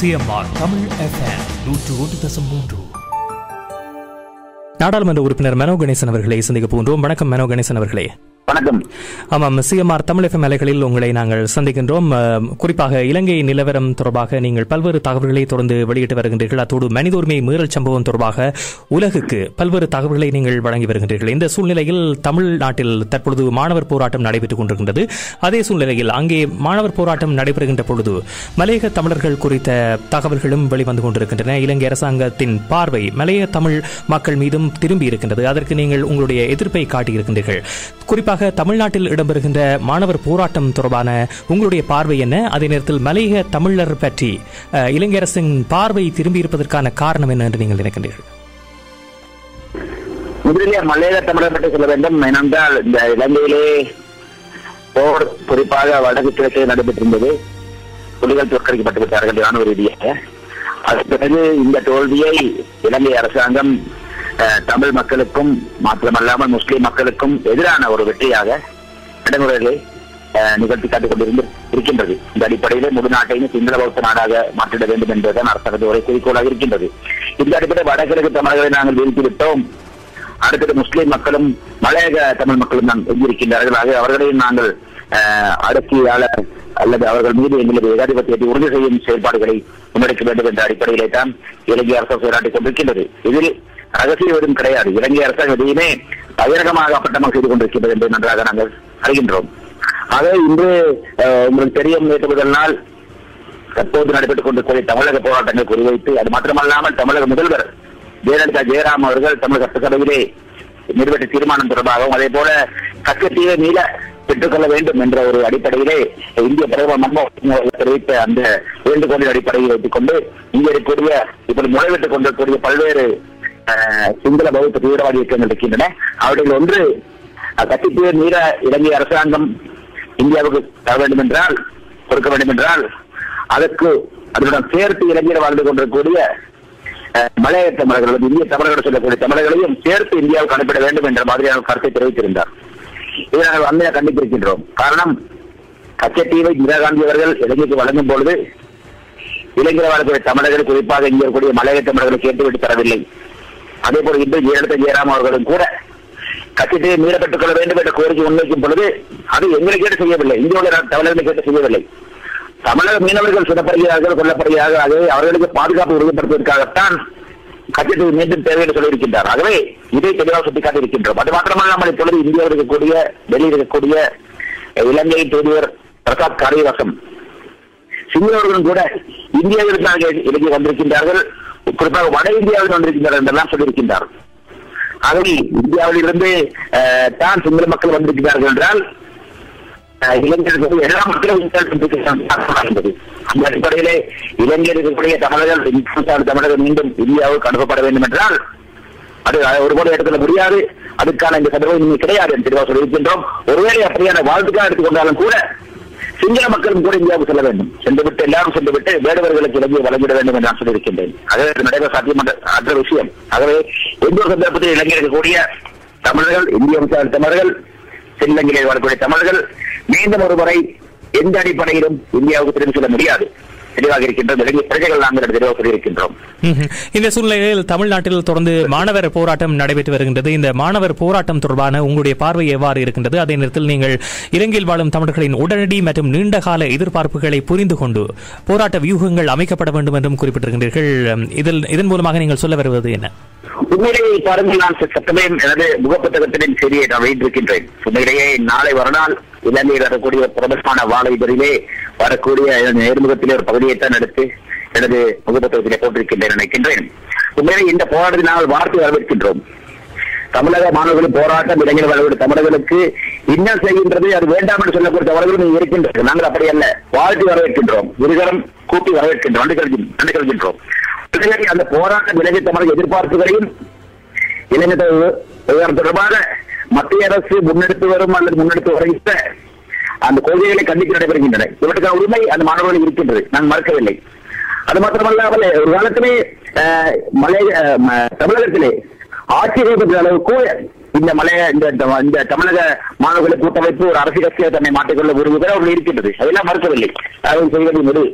CMR Tamil FM நூற்று ஒன்று தசம் மூன்று. நாடாளுமன்ற உறுப்பினர் மனோ கணேசன் அவர்களை சந்திக்க போன்றோம் வணக்கம் மனோ கணேசன் அவர்களே. வணக்கம். ஆமாம் சிஎம்ஆர் தமிழக எஃப்எம் உங்களை நாங்கள் சந்திக்கின்றோம். குறிப்பாக இலங்கை நிலவரம் தொடர்பாக நீங்கள் பல்வேறு தகவல்களை தொடர்ந்து வெளியிட்டு வருகின்றீர்கள். அத்தோடு மனித உரிமை மீறல் சம்பவம் தொடர்பாக உலகுக்கு பல்வேறு தகவல்களை நீங்கள் வழங்கி வருகின்றீர்கள். இந்த சூழ்நிலையில் தமிழ்நாட்டில் தற்பொழுது மாணவர் போராட்டம் நடைபெற்றுக் கொண்டிருக்கின்றது. அதே சூழ்நிலையில் அங்கே மாணவர் போராட்டம் நடைபெறுகின்ற பொழுது மலையக தமிழர்கள் குறித்த தகவல்களும் வெளிவந்து கொண்டிருக்கின்றன. இலங்கை அரசாங்கத்தின் பார்வை மலைய தமிழ் மக்கள் மீதும் திரும்பி இருக்கின்றது. அதற்கு நீங்கள் உங்களுடைய எதிர்ப்பை காட்டியிருக்கின்றீர்கள். குறிப்பாக குறிப்பாக தமிழ்நாட்டில் இடம்பெறுகின்ற மாணவர் போராட்டம் தொடர்பான உங்களுடைய பார்வை என்ன? அதே நேரத்தில் மலையக தமிழர் பற்றி அஹ், பார்வை திரும்பி இருப்பதற்கான காரணம் என்ன என்று நீங்கள் நினைக்கின்றீர்கள்? முதலிலே மலையக தமிழர் பற்றி சொல்ல வேண்டும். ஏனென்றால் இந்த இலங்கையிலே போர் குறிப்பாக வடக்கு கிழக்கு நடைபெற்றிருந்தது. புலிகள் தோற்கடிக்கப்பட்டு விட்டார்கள் ராணுவ ரீதியாக. அதன் பிறகு இந்த தோல்வியை இலங்கை அரசாங்கம் தமிழ் மக்களுக்கும் மாத்திரமல்லாமல் முஸ்லிம் மக்களுக்கும் எதிரான ஒரு வெற்றியாக நடைமுறைகளை நிகழ்த்தி காட்டிக் கொண்டிருந்து இருக்கின்றது. இந்த அடிப்படையிலே முழு நாட்டையும் சிங்கள பௌத்த நாடாக மாற்றிட வேண்டும் என்பதுதான் அரசாங்கத்து ஒரே குறிக்கோளாக இருக்கின்றது. இந்த அடிப்படையில் வடகிழக்கு தமிழர்களை நாங்கள் வீழ்த்திவிட்டோம். அடுத்தது முஸ்லிம் மக்களும் மலையக தமிழ் மக்களும் தான் எஞ்சியிருக்கின்றார்கள். ஆக அவர்களையும் நாங்கள் அஹ், அல்லது அவர்கள் மீது எங்களது ஏகாதிபத்தியத்தை உறுதி செய்யும் செயல்பாடுகளை முன்னெடுக்க வேண்டும் என்ற அடிப்படையிலே தான் இலங்கை அரசு செயலாற்றிக் கொண்டிருக்கின்றது. இதில் ரகசியம் எதுவும் கிடையாது. இலங்கை அரசாங்கம் எதையுமே பகிரங்கமாக அப்பட்டமாக செய்து கொண்டிருக்கிறது என்று நன்றாக நாங்கள் அறிகின்றோம். ஆக இன்று உங்களுக்கு தெரியும் நேற்று முதல் நாள் தற்போது நடைபெற்றுக் கொண்டிருக்கிற தமிழக போராட்டங்கள் குறிவைத்து அது மாத்திரமல்லாமல் தமிழக முதல்வர் ஜெயலலிதா ஜெயராம் அவர்கள் தமிழக சட்டசபையிலே நிறைவேற்ற தீர்மானம் தொடர்பாகவும் அதே போல கக்கத்தீவை மீள பெற்றுக்கொள்ள வேண்டும் என்ற ஒரு அடிப்படையிலே இந்திய பிரதமர் மன்மோகன் தெரிவித்த அந்த வேண்டுகோளின் அடிப்படையில் வைத்துக் கொண்டு இங்கே இருக்கக்கூடிய இப்படி முளைவிட்டுக் கொண்டிருக்கக்கூடிய பல்வேறு சிங்கள பௌத்த தீவிரவாதி இயக்கங்கள் இருக்கின்றன அவர்கள் ஒன்று அஹ், நீர இலங்கை அரசாங்கம் இந்தியாவுக்கு தர வேண்டும் என்றால் கொடுக்க வேண்டும் என்றால் அதற்கு அதனுடன் சேர்த்து இளைஞர் வாழ்ந்து கொண்டிருக்கக்கூடிய அஹ், மலைய தமிழர்கள் இந்திய தமிழர்கள் சொல்லக்கூடிய தமிழர்களையும் சேர்த்து இந்தியாவுக்கு அனுப்பிட வேண்டும் என்ற மாதிரியான கருத்தை தெரிவித்திருந்தார். இதை நாங்கள் வன்மையாக கண்டித்திருக்கின்றோம். காரணம் கச்சத்தீவை இந்திரா காந்தி அவர்கள் இலங்கைக்கு வழங்கும் பொழுது இளைஞர் வாழக்கூடிய தமிழர்கள் குறிப்பாக இங்கே இருக்கக்கூடிய மலைய தமிழர்களை கேட்டுவிட்டு தரவில்லை. அதே போல இன்று ஜெயலலிதா ஜெயராம் அவர்களும் கூட கட்சியை மீறப்பட்டுக் கொள்ள வேண்டும் என்ற கோரிக்கை முன்வைக்கும் பொழுது அது எங்களை கேட்டு செய்யவில்லை. இந்தியாவில் தமிழர்களை கேட்டு செய்யவில்லை. தமிழக மீனவர்கள் சுடப்படுகிறார்கள் கொல்லப்படுகிறார்கள் ஆகவே அவர்களுக்கு பாதுகாப்பு உறுதிப்படுத்துவதற்காகத்தான் கட்சியை மீண்டும் தேவை என்று சொல்லியிருக்கின்றார். ஆகவே இதை தெளிவாக சுட்டிக்காட்டி இருக்கின்றோம் அது மாத்திரமல்லாமல் இப்பொழுது இந்தியாவில் இருக்கக்கூடிய டெல்லியில் இருக்கக்கூடிய இலங்கை தூதுவர் பிரசாத் காரியவாசம் சிங்களவர்களும் கூட இந்தியாவிற்கு இலங்கை வந்திருக்கின்றார்கள். குறிப்பாக வட இந்தியாவில் வந்திருக்கின்றனர் என்றெல்லாம் சொல்லியிருக்கின்றார். ஆகவே இந்தியாவில் இருந்து தான் சிங்கள மக்கள் வந்திருக்கிறார்கள் என்றால் இளைஞர்களுக்கு எல்லா மக்களும் என்பது அந்த அடிப்படையிலே இளைஞர்களுடைய தமிழர்கள் இந்துஸ்தான் தமிழர்கள் மீண்டும் இந்தியாவுக்கு அனுப்பப்பட வேண்டும் என்றால் அது ஒரு இடத்துல முடியாது. அதுக்கான இந்த சதவீதம் கிடையாது என்று தெளிவாக சொல்லியிருக்கின்றோம். ஒருவேளை அப்படியான வாழ்த்துக்காக எடுத்துக்கொண்டாலும் கூட சிங்கள மக்களும் கூட இந்தியாவுக்கு செல்ல வேண்டும். சென்றுவிட்டு எல்லாரும் சென்றுவிட்டு வேடவர்களுக்கு இலங்கையை வழங்கிட வேண்டும் என்று நான் சொல்லியிருக்கின்றேன். ஆகவே நடைபெற சாத்தியமற்ற அற்ற விஷயம். ஆகவே எந்த ஒரு சந்தர்ப்பத்தில் இலங்கையில் இருக்கக்கூடிய தமிழர்கள் இந்திய முஸ்லிம் தமிழர்கள் தென்னிலங்கையில் வாழக்கூடிய தமிழர்கள் மீண்டும் ஒரு முறை எந்த அடிப்படையிலும் இந்தியாவுக்கு திரும்பி செல்ல முடியாது. தெளிவாக இருக்கின்றோம் இலங்கை பிரஜைகள் நாங்கள் தெளிவாக சொல்லியிருக்கின்றோம். இந்த சூழ்நிலையில் தமிழ்நாட்டில் தொடர்ந்து மாணவர் போராட்டம் நடைபெற்று வருகின்றது. இந்த மாணவர் போராட்டம் தொடர்பான உங்களுடைய பார்வை எவ்வாறு இருக்கின்றது? அதே நேரத்தில் நீங்கள் இலங்கையில் வாழும் தமிழர்களின் உடனடி மற்றும் நீண்டகால எதிர்பார்ப்புகளை புரிந்து கொண்டு போராட்ட வியூகங்கள் அமைக்கப்பட வேண்டும் என்றும் குறிப்பிட்டிருக்கின்றீர்கள். இதில் இதன் மூலமாக நீங்கள் சொல்ல வருவது என்ன? உண்மையிலேயே பாருங்கள். நான் சட்டமே எனது முகப்புத்தகத்தின் செய்தியை நான் வைத்திருக்கின்றேன் உண்மையிலேயே நாளை மறுநாள் இலங்கையில் வரக்கூடிய பிரபலமான வாழை இதழிலே வரக்கூடிய நேர்முகத்திலே ஒரு பகுதியைத்தான் எடுத்து எனது முகப்புத்தகத்திலே போட்டிருக்கின்றேன் நினைக்கின்றேன். உண்மையிலே இந்த போராட்டத்தை நாங்கள் வார்த்தை வரவேற்கின்றோம். தமிழக மாணவர்களின் போராட்டம் இளைஞர் வரக்கூடிய தமிழர்களுக்கு இன்னும் செய்கின்றது அது வேண்டாம் என்று சொல்லக்கூடிய தமிழர்களும் இருக்கின்றது நாங்கள் அப்படி அல்ல. வாழ்த்தி வரவேற்கின்றோம். இருகரம் கூட்டி வரவேற்கின்றோம். நன்றி கழிக்கின்றோம் நன்றி அந்த போராட்டம் இளைஞர் தமிழக எதிர்பார்ப்புகளையும் இளைஞர் தொடர்பாக மத்திய அரசு முன்னெடுத்து வரும் அல்லது முன்னெடுத்து வருகின்ற அந்த கொள்கைகளை கண்டித்து நடைபெறுகின்றன. இவற்றுக்கான உரிமை அந்த மாணவர்கள் இருக்கின்றது. நான் மறக்கவில்லை. அது மாத்திரமல்லாமல் ஒரு காலத்திலே மலை தமிழகத்திலே ஆட்சி கைப்பற்ற அளவுக்கு இந்த மலைய இந்த இந்த- தமிழக மாணவர்களை கூட்டமைப்பு ஒரு அரசியல் கட்சியை தன்னை மாற்றிக்கொள்ள விரும்புகிற அவர்கள் இருக்கின்றது. அதெல்லாம் மறுக்கவில்லை. அதை செய்வது முடி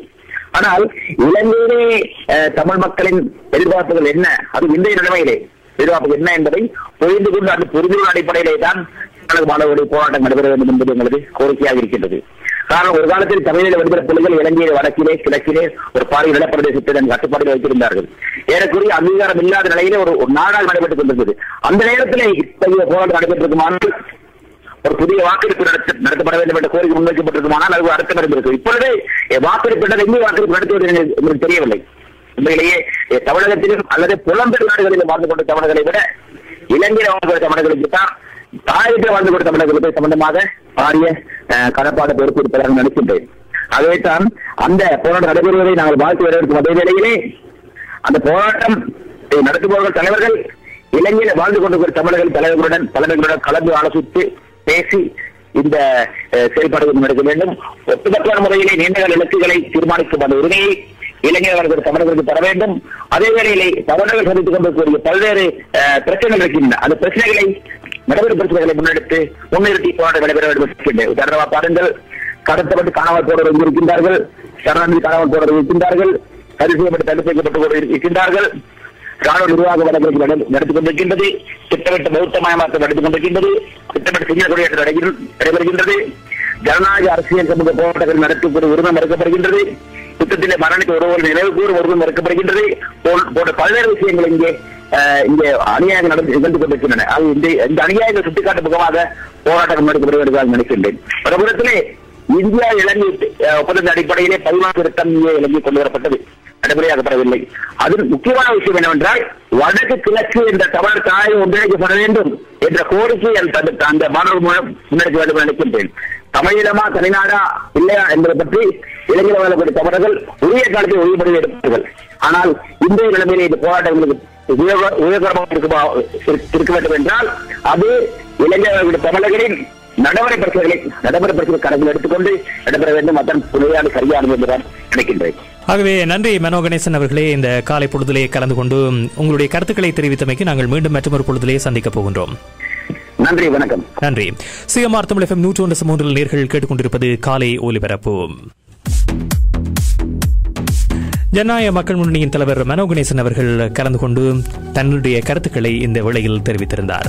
ஆனால் இலங்கையிலே அஹ், தமிழ் மக்களின் எதிர்பார்ப்புகள் என்ன? அது இன்றைய நிலைமையிலே. எதிர்பார்ப்புகள் என்ன என்பதை புரிந்து கொண்டு அந்த புரிதலின் அடிப்படையிலே தான் தமிழக மாணவர்களுடைய போராட்டம் நடைபெற வேண்டும் என்பது எங்களது கோரிக்கையாக இருக்கின்றது. காரணம் ஒரு காலத்தில் தமிழில் விடுதலை புலிகள் இலங்கையில் வடக்கிலே கிழக்கிலே ஒரு பாதி நிலப்பிரதேசத்தை தன் கட்டுப்பாட்டில் வைத்திருந்தார்கள். ஏறக்குறைய அங்கீகாரம் இல்லாத நிலையிலே ஒரு ஒரு நாடாக நடைபெற்றுக் கொண்டிருந்தது. அந்த நேரத்திலே இத்தகைய போராட்டம் நடைபெற்றிருக்குமானால் ஒரு புதிய வாக்கெடுப்பு நடத்த- நடத்தப்பட வேண்டும் என்ற கோரிக்கை முன்வைக்கப்பட்டிருக்குமானால் அது அர்த்தம் இருந்திருக்கு இப்பொழுது வாக்கெடுப்பு என்றது எங்கே வாக்கெடுப்பு நடத்துவது என்று தெரியவில்லை. உண்மையிலேயே தமிழகத்திலும் அல்லது புலம்பெயர் நாடுகளிலும் வாழ்ந்து கொண்ட தமிழர்களை விட இலங்கையில் வாழ்ந்து கொண்ட தமிழர்களுக்கு தான் தாயத்தில் வாழ்ந்து கொடுத்த தமிழர்களுக்கு சம்பந்தமாக பாரிய eh, கடப்பாடு பொறுப்பு இருப்பதாக நினைக்கின்றேன். ஆகவே அந்த போராட்டம் நடைபெறுவதை நாங்கள் வாழ்த்து வரவேற்கும் அதே வேளையிலே அந்த போராட்டம் நடத்துபவர்கள் தலைவர்கள் இலங்கையில வாழ்ந்து கொண்டிருக்கிற தமிழர்கள் தலைவர்களுடன் தலைவர்களுடன் கலந்து ஆலோசித்து பேசி இந்த செயல்பாடுகள் நடக்க வேண்டும். ஒட்டுமொத்த முறையிலே நீண்டகால இலக்குகளை தீர்மானிக்கும் அந்த உரிமையை இளைஞர் தமிழர்களுக்கு தர வேண்டும். அதே வேளையிலே தமிழர்கள் சந்தித்துக் கொண்டிருக்கக்கூடிய பல்வேறு பிரச்சனைகள் இருக்கின்றன. அந்த பிரச்சனைகளை நடைபெறும் பிரச்சனைகளை முன்னெடுத்து முன்னிறுத்தி போராட்டம் நடைபெற வேண்டும் உதாரணமாக பாருங்கள் கடத்தப்பட்டு காணாமல் போனவர்கள் இருக்கின்றார்கள் சரணி காணாமல் போனவர்கள் இருக்கின்றார்கள் கைது செய்யப்பட்டு தடுத்து வைக்கப்பட்டு இருக்கின்றார்கள். ராணுவ நிர்வாக வழக்கு நட- நடத்திக் கொண்டிருக்கின்றது திட்டமிட்ட பௌத்தமயமாக்கம் நடத்திக் கொண்டிருக்கின்றது திட்டமிட்ட சிங்கள குடியேற்றம் நடைபெறுகின்றது. ஜனநாயக அரசியல் சமூக போராட்டங்கள் நடத்தக்கூடிய உரிமை மறுக்கப்படுகின்றது. யுத்தத்திலே மரணித்த ஒருவர் நினைவு கூறும் உரிமை மறுக்கப்படுகின்றது. போன்ற பல்வேறு விஷயங்கள் இங்கே இங்கே அநியாயங்கள் நடந்து நிகழ்ந்து கொண்டிருக்கின்றன. அது இந்த இந்த அநியாயங்கள் சுட்டிக்காட்டு முகமாக போராட்டம் நடத்தப்படுவது என்று நினைக்கின்றேன். ஒரு புறத்திலே இந்தியா இலங்கை ஒப்பந்தத்தின் அடிப்படையிலே பதிவான திருத்தம் இலங்கை கொண்டு வரப்பட்டது. நடைமுறையாக்கப்படவில்லை அதில் முக்கியமான விஷயம் என்னவென்றால் வடக்கு கிழக்கு என்ற தமிழர் தாயை ஒன்றிணைக்கப்பட வேண்டும் என்ற கோரிக்கை அந்த- அந்த மாணவர் மூலம் முன்னெடுக்க வேண்டும் நினைக்கின்றேன். தமிழீழமா தனிநாடா இல்லையா என்பதை பற்றி இளைஞர் வாழக்கூடிய தமிழர்கள் உரிய காலத்தில் உறுதிப்படி எடுப்பார்கள். ஆனால் இன்றைய நிலைமையிலே இந்த போராட்டங்களுக்கு உபயோக- உபயோகரமாக இருக்குமா இருக்க- வேண்டும் என்றால் அது இளைஞர்களுடைய தமிழர்களின் நடைமுறை பிரச்சனைகளை நடைமுறை பிரச்சனை கணக்கில் எடுத்துக்கொண்டு நடைபெற வேண்டும். அதன் புனையாது சரியானது என்று நான் நினைக்கின்றேன். ஆகவே நன்றி மனோ கணேசன் அவர்களே. இந்த காலை பொழுதிலே கலந்து கொண்டு உங்களுடைய கருத்துக்களை தெரிவித்தமைக்கு நாங்கள் மீண்டும் மற்றொரு பொழுதிலே சந்திக்கப் போகின்றோம். நன்றி வணக்கம். நன்றி. சிஎம்ஆர் தமிழ் எஃப்எம் நூற்று ஒன்று மூன்றில் நேர்கள் கேட்டுக்கொண்டிருப்பது காலை ஒலிபரப்பு. ஜனநாயக மக்கள் முன்னணியின் தலைவர் மனோ கணேசன் அவர்கள் கலந்து கொண்டு தன்னுடைய கருத்துக்களை இந்த வேளையில் தெரிவித்திருந்தார்.